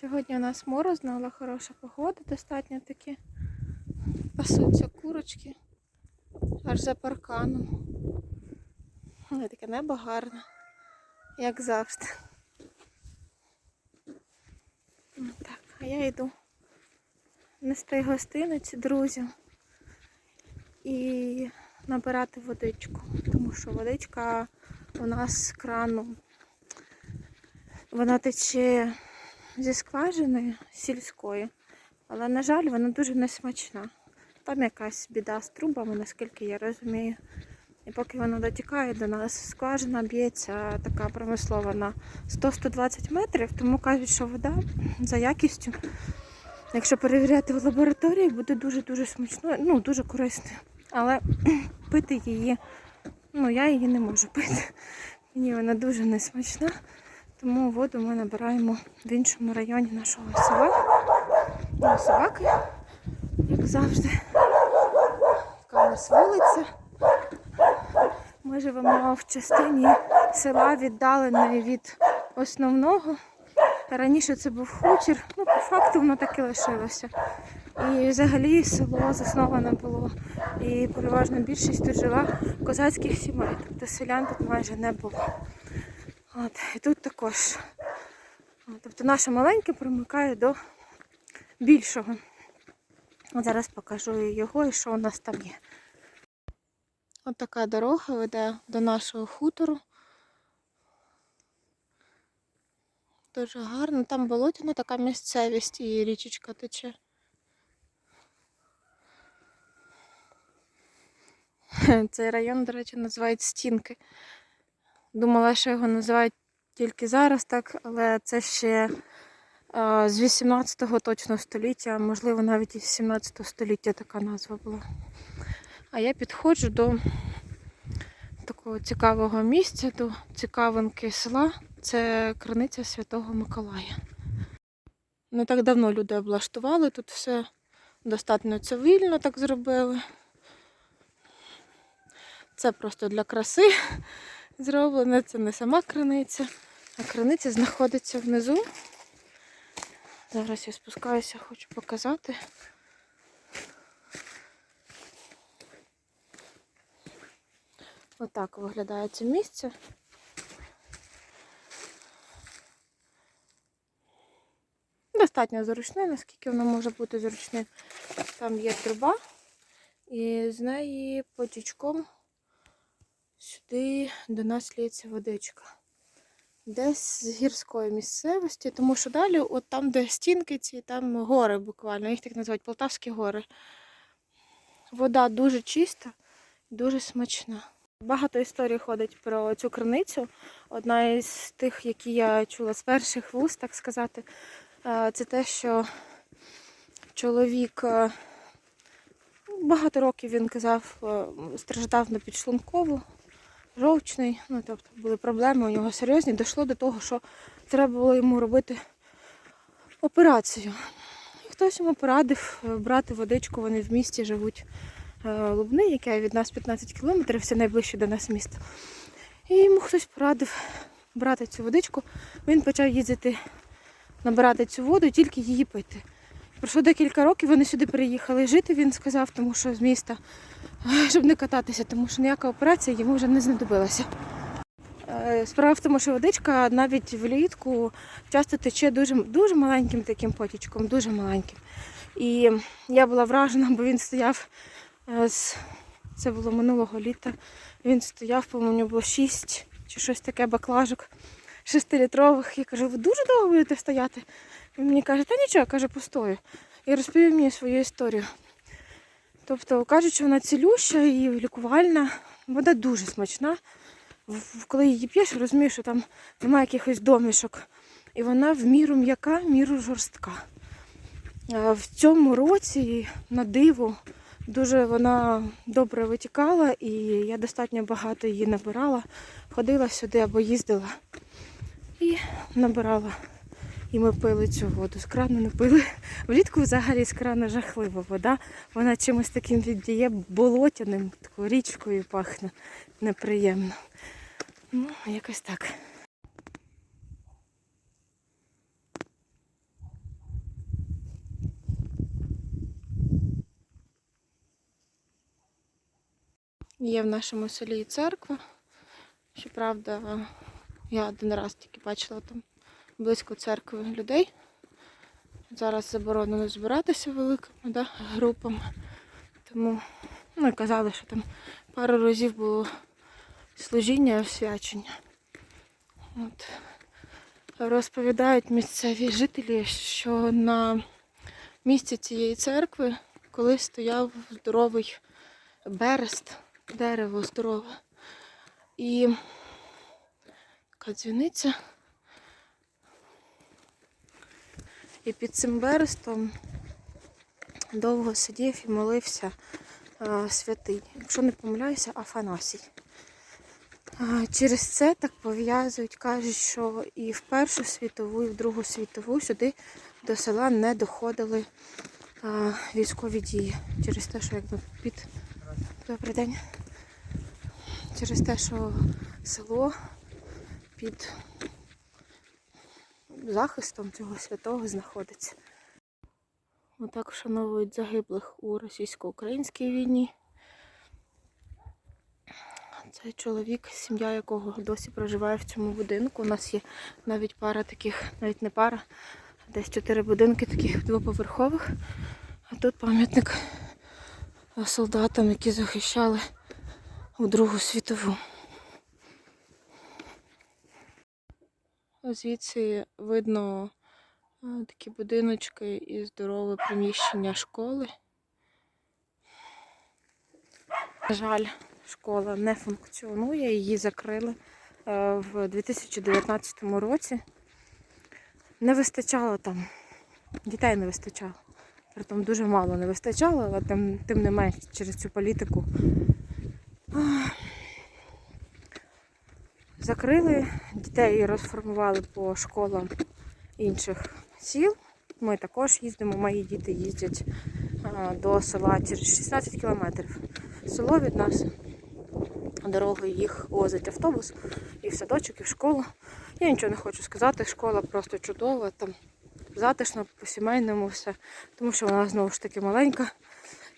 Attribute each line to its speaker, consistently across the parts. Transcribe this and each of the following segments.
Speaker 1: Сьогодні у нас морозно, але хороша погода, достатньо таки. Пасуться курочки аж за парканом. Але таке небо гарне, як завжди. Ну, Так, а я йду нести гостиниці друзям і набирати водичку, тому що водичка у нас з крану. Вона тече зі скважини сільської, але, на жаль, вона дуже несмачна. Там якась біда з трубами, наскільки я розумію. І поки вона дотікає до нас, скважина б'ється така промислова на 100-120 метрів, тому кажуть, що вода за якістю, якщо перевіряти в лабораторії, буде дуже-дуже смачною, ну, дуже корисною. Але пити її, ну я її не можу пити. Мені вона дуже несмачна. Тому воду ми набираємо в іншому районі нашого села. Ну, собаки, як завжди. Така у нас вулиця. Ми живемо в частині села, віддаленої від основного. Раніше це був хутір, ну, по факту воно так і лишилося. І взагалі село засноване було. І переважна більшість тут жила козацьких сімей. Тобто селян тут майже не було. От, і тут також. Тобто наше маленьке примикає до більшого. От зараз покажу його і що у нас там є. От така дорога веде до нашого хутору. Дуже гарно. Там болотяна така місцевість і річечка тече. Цей район, до речі, називають Стінки. Думала, що його називають тільки зараз, так, але це ще з 18-го точно століття, можливо навіть із 17 століття така назва була. А я підходжу до такого цікавого місця, до цікавинки села. Це криниця Святого Миколая. Не так давно люди облаштували, тут все достатньо цивільно так зробили. Це просто для краси зроблено, це не сама криниця, а криниця знаходиться внизу. Зараз я спускаюся, хочу показати. Отак виглядає це місце. Достатньо зручне, наскільки воно може бути зручним. Там є труба, і з неї потічком сюди до нас ліється водичка. Десь з гірської місцевості, тому що далі, от там, де стінки ці, там гори буквально, їх так називають Полтавські гори. Вода дуже чиста, дуже смачна. Багато історій ходить про цю криницю. Одна із тих, які я чула з перших вуст, так сказати, е, це те, що чоловік е, багато років він казав, е, страждав на підшлункову, жовчний, ну тобто були проблеми у нього серйозні. Дійшло до того, що треба було йому робити операцію. І хтось йому порадив е, брати водичку, вони в місті живуть. е, Лубни, яке від нас 15 кілометрів, це найближче до нас місто. І йому хтось порадив брати цю водичку. Він почав їздити набирати цю воду і тільки її пити. Пройшло декілька років, вони сюди переїхали жити, він сказав, тому що з міста, щоб не кататися, тому що ніяка операція йому вже не знадобилася. Е, Справа в тому, що водичка навіть влітку часто тече дуже, дуже маленьким таким потічком, дуже маленьким. І я була вражена, бо він стояв е, з це було минулого літа. Він стояв, по-моєму, було 6 чи щось таке баклажок шестилітрових. Я кажу, ви дуже довго будете стояти. Він мені каже, та нічого, каже, постою. І розповів мені свою історію. Тобто кажуть, що вона цілюща і лікувальна. Вода дуже смачна. Коли її п'єш, розумієш, що там немає якихось домішок. І вона в міру м'яка, в міру жорстка. В цьому році на диво дуже вона добре витікала, і я достатньо багато її набирала. Ходила сюди або їздила і набирала і ми пили цю воду. З крану не пили. Влітку взагалі з крана жахлива вода. Вона чимось таким віддає болотяним, такою річкою пахне неприємно. Ну, якось так. Є в нашому селі церква. Щоправда, я один раз тільки бачила там близько церкви людей. Зараз заборонено збиратися великими да, групами. Тому ну, казали, що там пару разів було служіння і освячення. От. Розповідають місцеві жителі, що на місці цієї церкви колись стояв здоровий берест, дерево здорове. І така дзвіниця. І під цим берестом довго сидів і молився святий. Якщо не помиляюся, Афанасій. Через це так пов'язують, кажуть, що і в Першу світову, і в Другу світову сюди до села не доходили військові дії. Через те, що якби під добрий день. Через те, що село під захистом цього святого знаходиться. Отак вшановують загиблих у російсько-українській війні. Цей чоловік, сім'я якого досі проживає в цьому будинку. У нас є навіть пара таких, навіть не пара, а десь чотири будинки таких двоповерхових. А тут пам'ятник солдатам, які захищали у Другу світову. Звідси видно такі будиночки і здорове приміщення школи. На жаль, школа не функціонує, її закрили е, в 2019 році. Не вистачало там, дітей не вистачало. Притом дуже мало не вистачало, але тим, тим не менш через цю політику. Закрили, дітей розформували по школам інших сіл. Ми також їздимо, мої діти їздять до села через 16 кілометрів. Село від нас дорогою їх возить автобус і в садочок, і в школу. Я нічого не хочу сказати, школа просто чудова, там затишно, по-сімейному все, тому що вона знову ж таки маленька,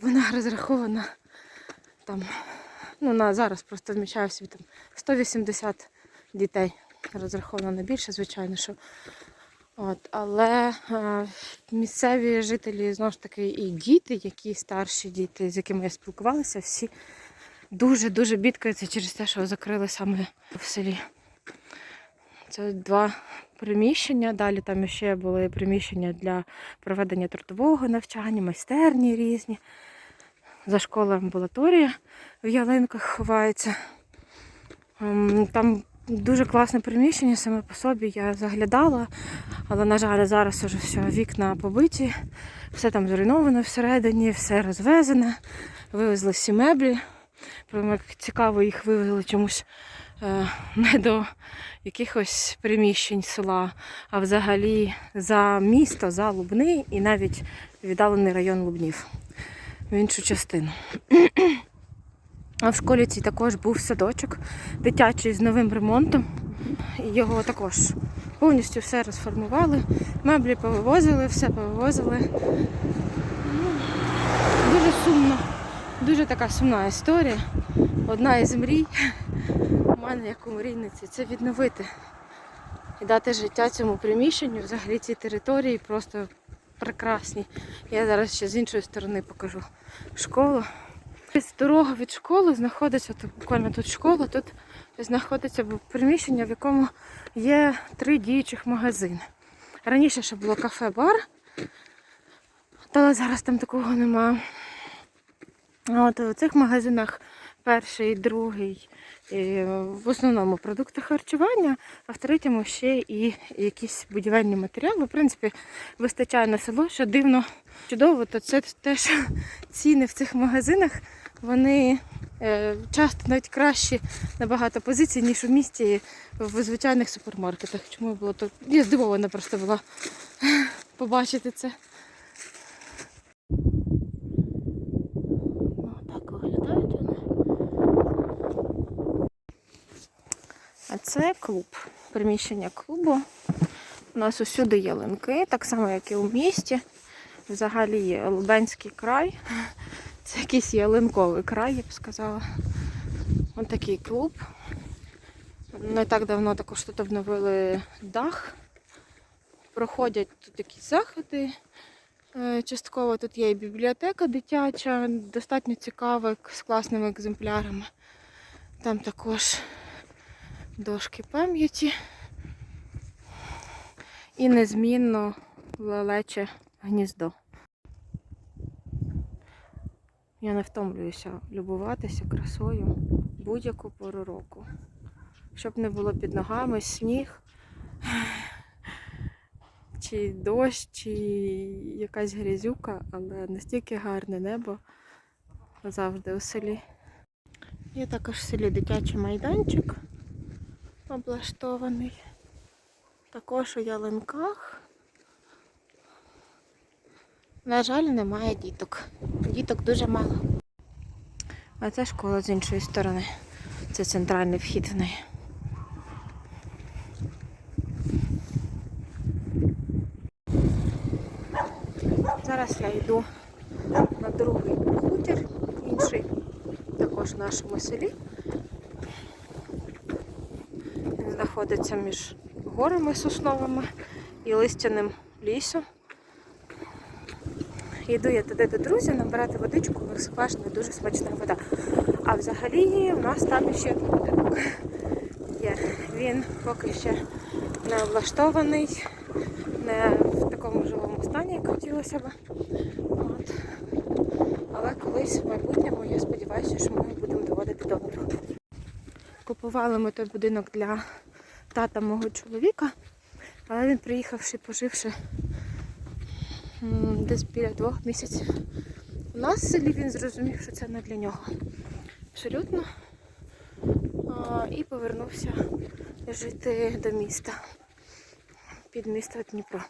Speaker 1: вона розрахована там, ну на зараз просто вміщаю собі там 180 дітей. Розраховано на більше, звичайно, що. От, але е, місцеві жителі, знову ж таки, і діти, які старші діти, з якими я спілкувалася, всі дуже-дуже бідкаються через те, що закрили саме в селі. Це два приміщення. Далі там ще були приміщення для проведення трудового навчання, майстерні різні. За школою амбулаторія в ялинках ховається. Ем, Там дуже класне приміщення саме по собі. Я заглядала, але, на жаль, зараз уже все, вікна побиті, все там зруйновано всередині, все розвезене. Вивезли всі меблі. Прямо цікаво, їх вивезли чомусь е, не до якихось приміщень села, а взагалі за місто, за Лубни і навіть віддалений район Лубнів в іншу частину. А в школі цій також був садочок дитячий з новим ремонтом. Його також повністю все розформували, меблі повивозили, все повивозили. Дуже сумно, дуже така сумна історія. Одна із мрій у мене як у мрійниці це відновити і дати життя цьому приміщенню, взагалі цій території просто прекрасні. Я зараз ще з іншої сторони покажу школу. Ось Дорога від школи знаходиться, тут буквально тут школа, тут знаходиться приміщення, в якому є три діючих магазини. Раніше ще було кафе-бар, але зараз там такого нема. А От у цих магазинах перший, другий, і в основному продукти харчування, а в третьому ще і якісь будівельні матеріали. В принципі, вистачає на село, що дивно чудово, то це теж ціни в цих магазинах, вони е, часто навіть кращі набагато позицій, ніж у місті в звичайних супермаркетах. Чому було то? Я здивована просто була побачити це. Ну, так виглядають вони. А це клуб. Приміщення клубу. У нас усюди є линки, так само, як і у місті. Взагалі є Лубенський край. Це якийсь ялинковий край, я б сказала. Ось такий клуб. Не так давно також тут обновили дах. Проходять тут якісь заходи. Е, Частково тут є і бібліотека дитяча, достатньо цікава, з класними екземплярами. Там також дошки пам'яті. І незмінно лелече гніздо. Я не втомлююся любуватися красою будь-яку пору року. Щоб не було під ногами сніг, чи дощ, чи якась грязюка, але настільки гарне небо завжди у селі. Є також в селі дитячий майданчик облаштований. Також у ялинках. На жаль, немає діток. Діток дуже мало. А це школа з іншої сторони. Це центральний вхід в неї. Зараз я йду на другий хутір, інший, також в нашому селі. Він знаходиться між горами сосновими і листяним лісом. Йду я туди до друзів набирати водичку, у них сквашена дуже смачна вода. А взагалі у нас там ще будинок є. Він поки ще не облаштований, не в такому живому стані, як хотілося б. От. Але колись в майбутньому я сподіваюся, що ми будемо доводити до. Купували ми той будинок для тата мого чоловіка, але він приїхавши, поживши десь біля двох місяців. У нас в селі він зрозумів, що це не для нього. Абсолютно. А, і повернувся жити до міста. Під місто Дніпро.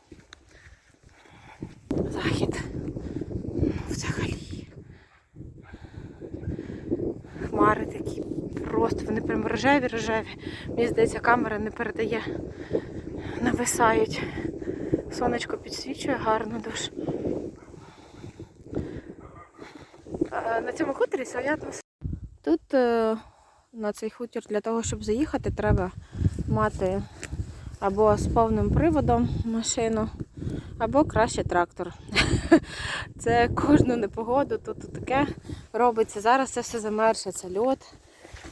Speaker 1: Захід. Взагалі. Хмари такі просто, вони прям рожеві, рожеві. Мені здається, камера не передає. Нависають. Сонечко підсвічує гарно дуже. На цьому хуторі своя атмосфера. Тут е, на цей хутір для того, щоб заїхати, треба мати або з повним приводом машину, або краще трактор. Це кожну непогоду тут таке робиться. Зараз це все замерше, це льод,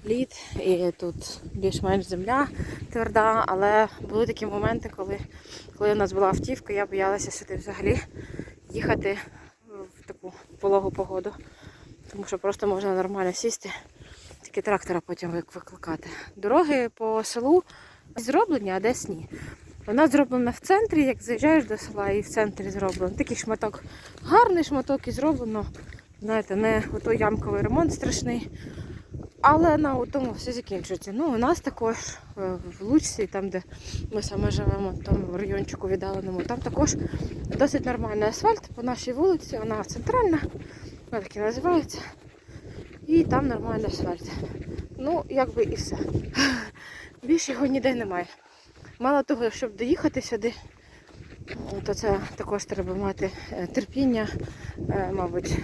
Speaker 1: лід, і тут більш-менш земля тверда, але були такі моменти, коли, коли у нас була автівка, я боялася сюди взагалі їхати в таку пологу погоду. Тому що просто можна нормально сісти, тільки трактора потім викликати. Дороги по селу зроблені, а десь ні. Вона зроблена в центрі, як заїжджаєш до села і в центрі зроблено. Такий шматок, гарний шматок і зроблено. Знаєте, не ото ямковий ремонт страшний. Але на тому все закінчується. Ну, у нас також е, в Лучці, там, де ми саме живемо, в райончику віддаленому, там також досить нормальний асфальт по нашій вулиці, вона центральна, вона так і називається. І там нормальний асфальт. Ну, якби і все. Більше його ніде немає. Мало того, щоб доїхати сюди, то це також треба мати е, терпіння, е, мабуть.